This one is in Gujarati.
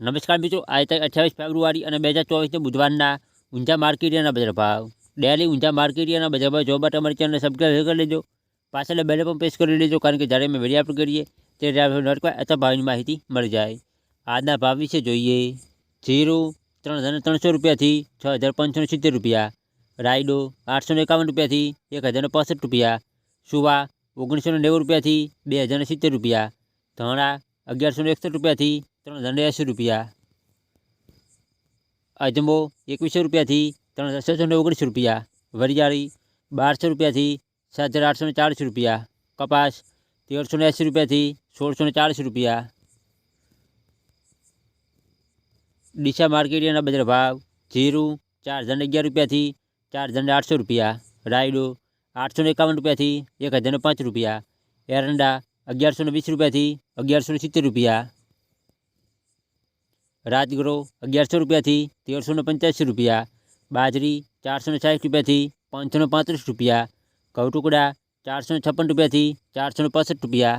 નમસ્કાર મિત્રો, આજે તારીખ અઠ્યાવીસ ફેબ્રુઆરી અને બે હજાર ચોવીસને બુધવારના ઊંઝા માર્કેટિયાના બજાર ભાવ. ડેલી ઊંઝા માર્કેટિયાના બજાર ભાવ જોવા માટે અમારી ચેનલને સબસ્ક્રાઈબ કરી લેજો. પાછળ બેલે પણ પ્રેસ કરી લેજો, કારણ કે જ્યારે અમે વીડિયો અપલોડ કરીએ તે નોટવાય અથવા ભાવની માહિતી મળી જાય. આજના ભાવ વિશે જોઈએ. જીરો ત્રણ હજાર ત્રણસો રૂપિયાથી છ હજાર પાંચસો સિત્તેર રૂપિયા. રાયડો આઠસો એકાવન રૂપિયાથી એક હજાર પાસઠ રૂપિયા. સુવા ઓગણીસો નેવું રૂપિયાથી બે હજાર સિત્તેર રૂપિયા. ધણા અગિયારસો એકસઠ રૂપિયાથી ત્રણ હજાર એંસી રૂપિયા. અજમો એકવીસો રૂપિયાથી ત્રણ હજાર છસો ને ઓગણીસ રૂપિયા. વરિયાળી બારસો રૂપિયાથી સાત હજાર આઠસો ને ચાળીસ રૂપિયા. કપાસ તેરસો ને એંસી રૂપિયાથી સોળસો ને ચાળીસ રૂપિયા. ડીસા માર્કેટિયાના બજાર ભાવ જીરું ચાર હજાર અગિયાર રૂપિયાથી ચાર હજાર આઠસો રૂપિયા. રાયડો આઠસો ને એકાવન રૂપિયાથી એક હજાર પાંચ રૂપિયા. એરંડા અગિયારસો ને વીસ રૂપિયાથી અગિયારસો ને સિત્તેર રૂપિયા. રાજગરો અગિયારસો રૂપિયાથી તેરસો ને પંચ્યાસી રૂપિયા, બાજરી ચારસો ને સાઠ રૂપિયાથી પાંચસો ને પાંત્રીસ રૂપિયા ઘઉં ટુકડા ચારસો ને છપ્પન રૂપિયાથી ચારસો ને પાસઠ રૂપિયા